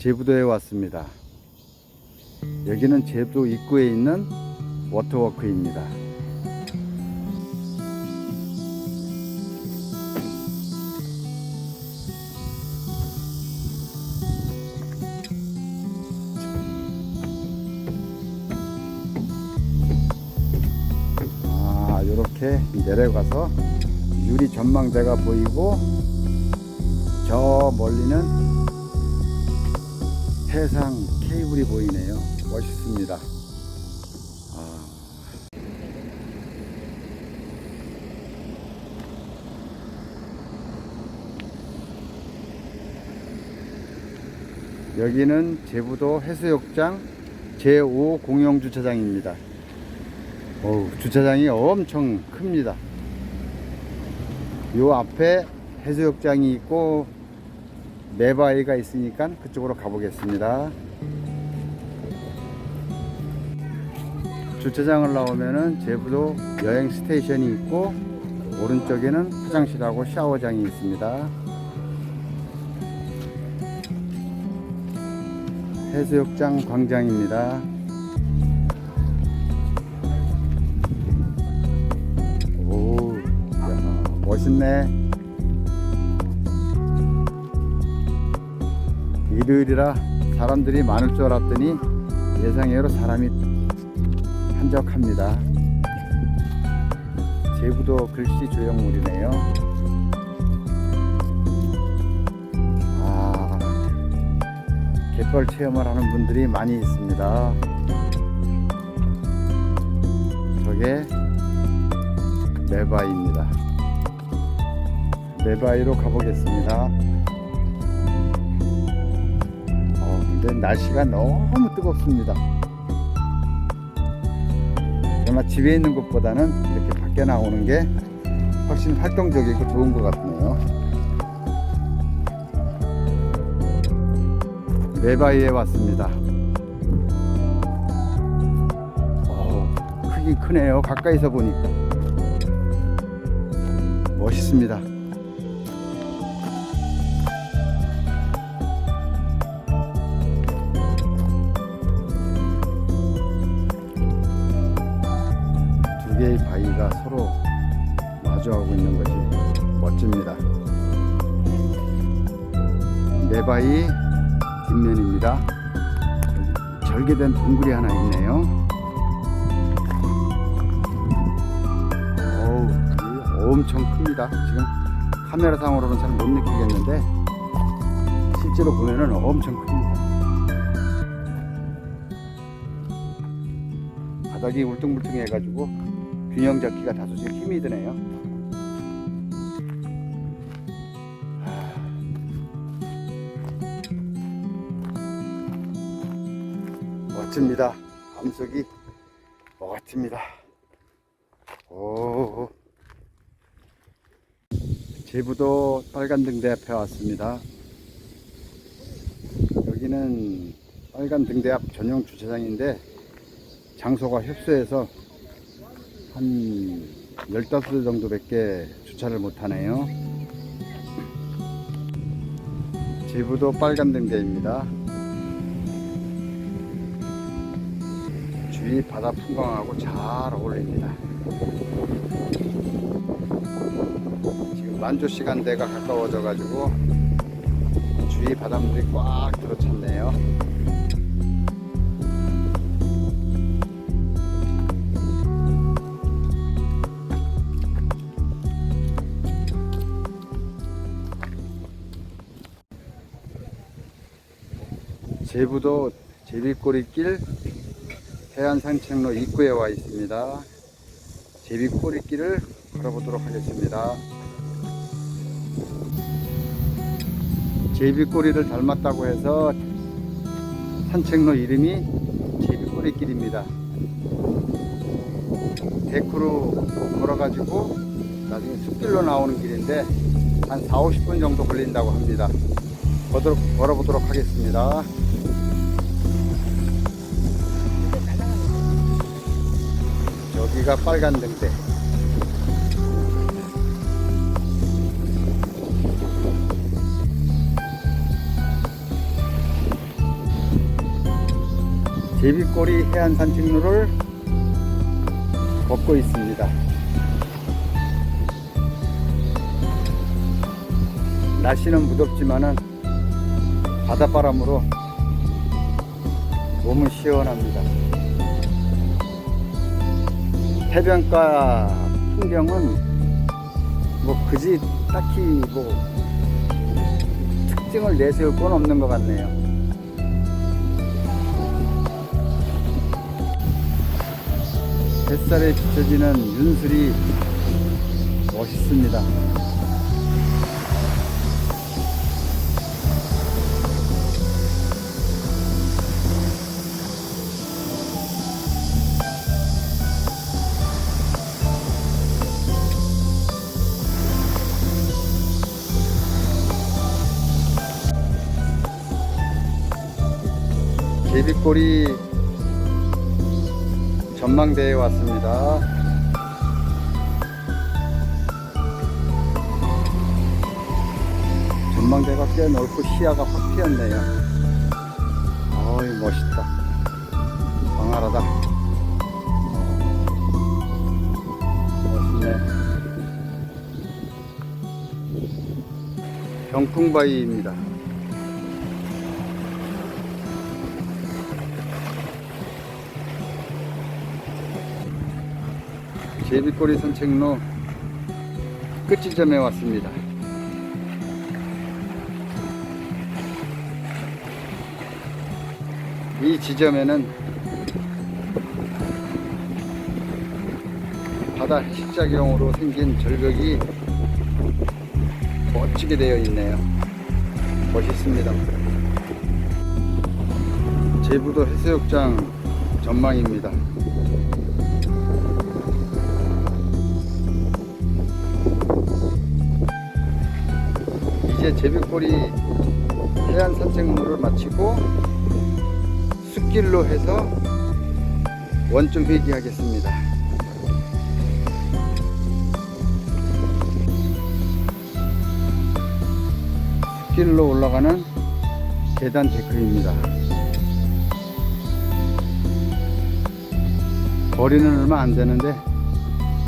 제부도에 왔습니다. 여기는 제부도 입구에 있는 워터워크입니다. 아, 이렇게 내려가서 유리 전망대가 보이고 저 멀리는 해상 케이블이 보이네요. 멋있습니다. 아. 여기는 제부도 해수욕장 제5 공영 주차장입니다. 어우, 주차장이 엄청 큽니다. 요 앞에 해수욕장이 있고 매바위가 있으니까 그쪽으로 가보겠습니다. 주차장을 나오면은 제부도 여행 스테이션이 있고 오른쪽에는 화장실하고 샤워장이 있습니다. 해수욕장 광장입니다. 오, 야, 멋있네. 일요일이라 사람들이 많을 줄 알았더니 예상외로 사람이 한적합니다. 제부도 글씨 조형물이네요. 아, 갯벌 체험을 하는 분들이 많이 있습니다. 저게 메바이입니다. 메바이로 가보겠습니다. 근데 날씨가 너무 뜨겁습니다. 그러나 집에 있는 것보다는 이렇게 밖에 나오는 게 훨씬 활동적이고 좋은 것 같네요. 메바이에 왔습니다. 어, 크긴 크네요. 가까이서 보니까. 멋있습니다. 마주하고 있는 것이 멋집니다. 네 바위 뒷면입니다. 절개된 동굴이 하나 있네요. 어우, 이 엄청 큽니다. 지금 카메라상으로는 잘 못 느끼겠는데 실제로 보면은 엄청 큽니다. 바닥이 울퉁불퉁해가지고 균형 잡기가 다소 지금 힘이 드네요. 멋집니다. 암석이 멋집니다. 오. 제부도 빨간등 대 앞에 왔습니다. 여기는 빨간등대 앞 전용 주차장인데 장소가 협소해서 한 15대 정도밖에 주차를 못하네요. 제부도 빨간등대입니다. 주위 바다 풍광하고 잘 어울립니다. 지금 만조 시간대가 가까워져 가지고 주위 바닷물이 꽉 들어찼네요. 제부도 제비꼬리길 해안산책로 입구에 와 있습니다. 제비꼬리길을 걸어보도록 하겠습니다. 제비꼬리를 닮았다고 해서 산책로 이름이 제비꼬리길입니다. 데크로 걸어가지고 나중에 숲길로 나오는 길인데 한 4, 50분 정도 걸린다고 합니다. 걸어, 걸어보도록 하겠습니다. 여기가 빨간 등대. 제비꼬리 해안 산책로를 걷고 있습니다. 날씨는 무덥지만은 바닷바람으로 몸은 시원합니다. 해변가 풍경은 뭐 그지 딱히 뭐 특징을 내세울 건 없는 것 같네요. 햇살에 비춰지는 윤술이 멋있습니다. 제비꼬리 전망대에 왔습니다. 전망대가 꽤 넓고 시야가 확 트였네요. 어이 멋있다. 광활하다. 멋있네. 병풍바위입니다. 제비꼬리 산책로 끝지점에 왔습니다. 이 지점에는 바다 해식작용으로 생긴 절벽이 멋지게 되어 있네요. 멋있습니다. 제부도 해수욕장 전망입니다. 이제 제비꼬리 해안 산책로를 마치고 숲길로 해서 원점 회귀하겠습니다. 숲길로 올라가는 계단 데크입니다. 거리는 얼마 안 되는데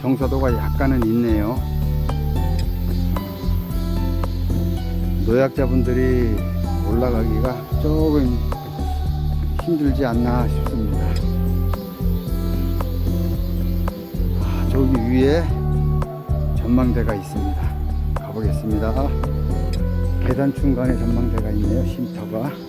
경사도가 약간은 있네요. 노약자분들이 올라가기가 조금 힘들지 않나 싶습니다. 아, 저기 위에 전망대가 있습니다. 가보겠습니다. 계단 중간에 전망대가 있네요. 쉼터가.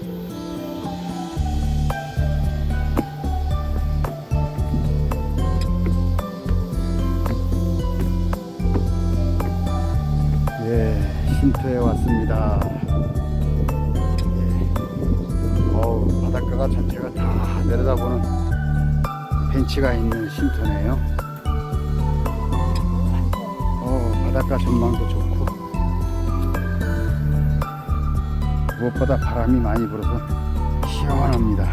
쉼터에 왔습니다. 예. 어우, 바닷가가 전체가 다 내려다보는 벤치가 있는 쉼터네요. 어, 바닷가 전망도 좋고 무엇보다 바람이 많이 불어서 시원합니다.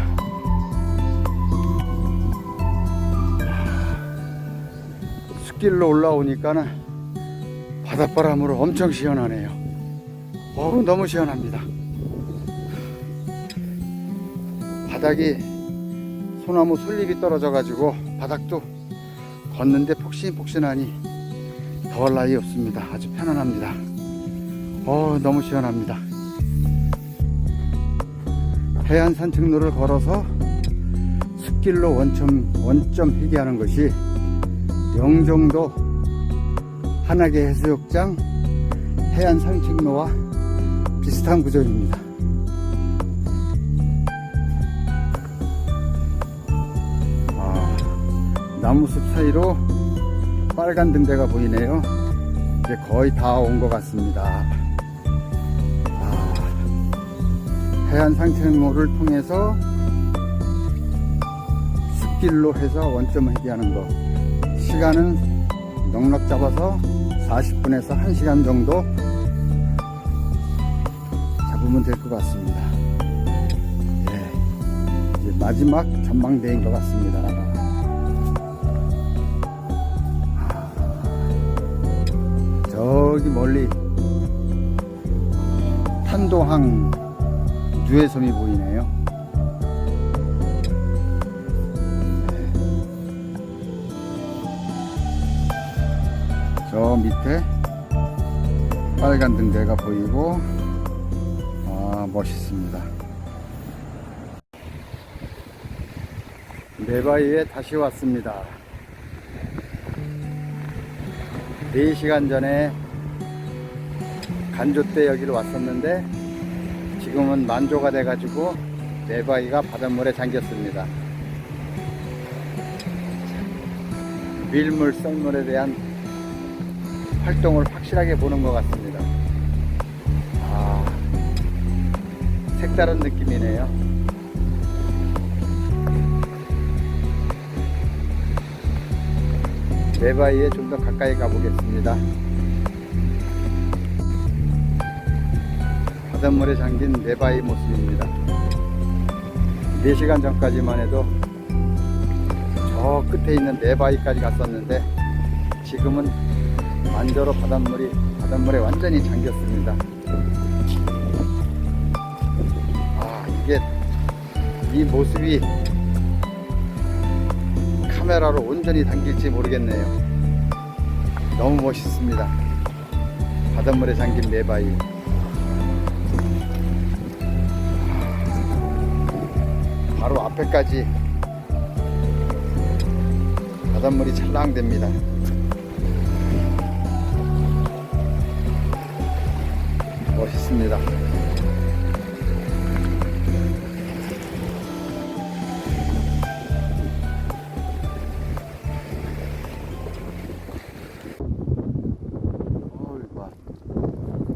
숲길로 올라오니까는 바닷바람으로 엄청 시원하네요. 어우, 너무 시원합니다. 바닥이 소나무 솔잎이 떨어져가지고 바닥도 걷는데 폭신폭신하니 더할 나위 없습니다. 아주 편안합니다. 어 너무 시원합니다. 해안 산책로를 걸어서 숲길로 원점, 원점 회귀하는 것이 영종도 한하계 해수욕장 해안 산책로와 비슷한 구조입니다. 아, 나무숲 사이로 빨간 등대가 보이네요. 이제 거의 다 온 것 같습니다. 아, 해안 산책로를 통해서 숲길로 해서 원점 회귀하는 거. 시간은 넉넉 잡아서 40분에서 1시간 정도 잡으면 될 것 같습니다. 예, 이제 마지막 전망대인 것 같습니다. 아, 저기 멀리 탄도항 누에섬이 보이네요. 저 밑에 빨간 등대가 보이고 아 멋있습니다. 네바이에 다시 왔습니다. 4시간 전에 간조 때 여기를 왔었는데 지금은 만조가 돼가지고 네바이가 바닷물에 잠겼습니다. 밀물 썰물에 대한 활동을 확실하게 보는 것 같습니다. 아, 색다른 느낌이네요. 네바이에 좀 더 가까이 가보겠습니다. 바닷물에 잠긴 네바이 모습입니다. 4시간 전까지만 해도 저 끝에 있는 네바이까지 갔었는데 지금은 만저로 바닷물이 바닷물에 완전히 잠겼습니다. 아 이게 이 모습이 카메라로 온전히 담길지 모르겠네요. 너무 멋있습니다. 바닷물에 잠긴 네바이. 바로 앞에까지 바닷물이 찰랑됩니다. 멋있습니다.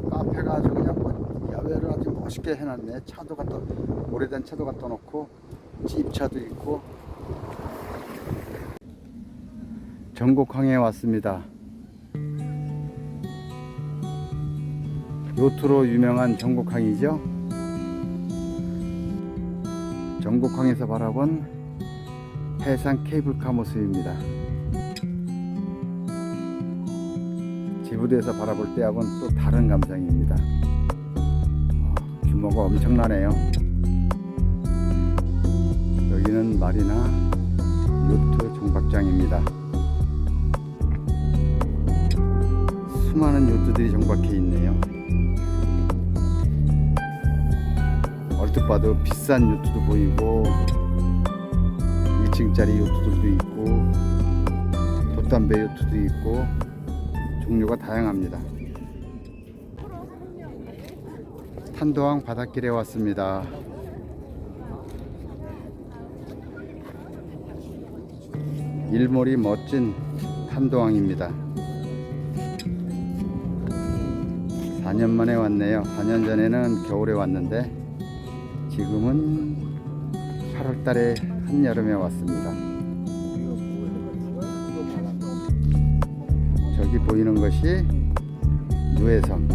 카페가 아주 그냥 뭐 야외를 아주 멋있게 해놨네. 차도 갖다 오래된 차도 갖다 놓고 집차도 있고 전곡항에 왔습니다. 요트로 유명한 전곡항이죠. 전곡항에서 바라본 해상 케이블카 모습입니다. 지부대에서 바라볼 때하고는 또 다른 감상입니다. 어, 규모가 엄청나네요. 여기는 마리나 요트 정박장입니다. 수많은 요트들이 정박해 있네요. 봐도 비싼 요트도 보이고 1층짜리 요트들도 있고 돛담배 요트도 있고 종류가 다양합니다. 탄도항 바닷길에 왔습니다. 일몰이 멋진 탄도항입니다. 4년 만에 왔네요. 4년 전에는 겨울에 왔는데 지금은 8월 달에 한여름에 왔습니다. 저기 보이는 것이 누에섬.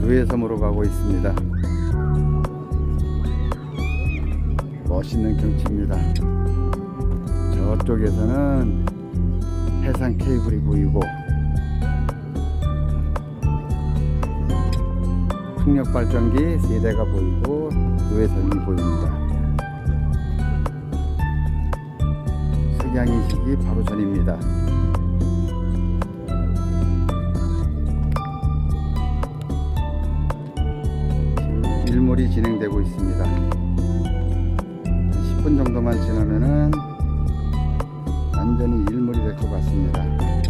누에섬으로 가고 있습니다. 멋있는 경치입니다. 저쪽에서는 해상 케이블이 보이고 풍력 발전기 세 대가 보이고 누에섬이 보입니다. 석양이식이 바로 전입니다. 일몰이 진행되고 있습니다. 한 10분 정도만 지나면은 완전히 일몰이 될 것 같습니다.